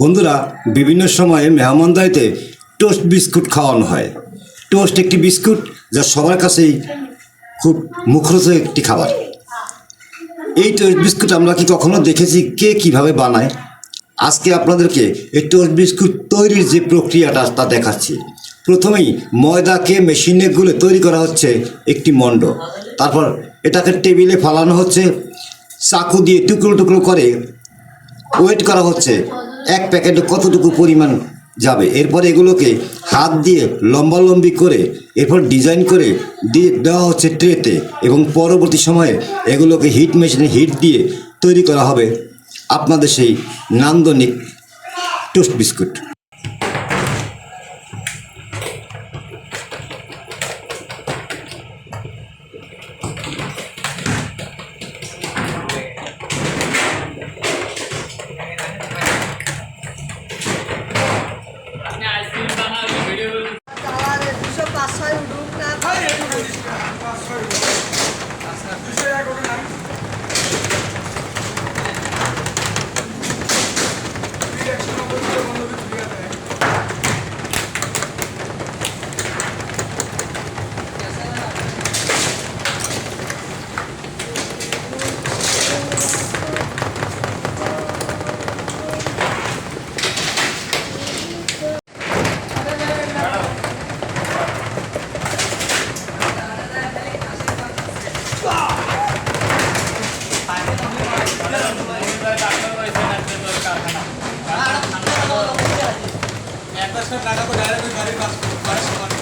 বন্ধুরা, বিভিন্ন সময়ে মেহমানদারিতে টোস্ট বিস্কুট খাওয়ানো হয়। টোস্ট একটি বিস্কুট যা সবার কাছেই খুব মুখরোচক একটি খাবার। এই টোস্ট বিস্কুট আমরা কি কখনো দেখেছি? কে কীভাবে বানায়? আজকে আপনাদেরকে এই টোস্ট বিস্কুট তৈরির যে প্রক্রিয়াটা তা দেখাচ্ছি। প্রথমেই ময়দাকে মেশিনে গুলে তৈরি করা হচ্ছে একটি মণ্ড। তারপর এটাকে টেবিলে ফালানো হচ্ছে। চাকু দিয়ে টুকরো টুকরো করে ওয়েট করা হচ্ছে। এক প্যাকেটে কতটুকু পরিমাণ যাবে? এরপর এগুলোকে হাত দিয়ে লম্বালম্বি করে, এরপর ডিজাইন করে দেওয়া হচ্ছে ট্রেতে এবং পরবর্তী সময়ে এগুলোকে হিট মেশিনে হিট দিয়ে তৈরি করা হবে। আপনাদের সেই নান্দনিক টোস্ট বিস্কুট। তোমরা তো ওই প্যাকেট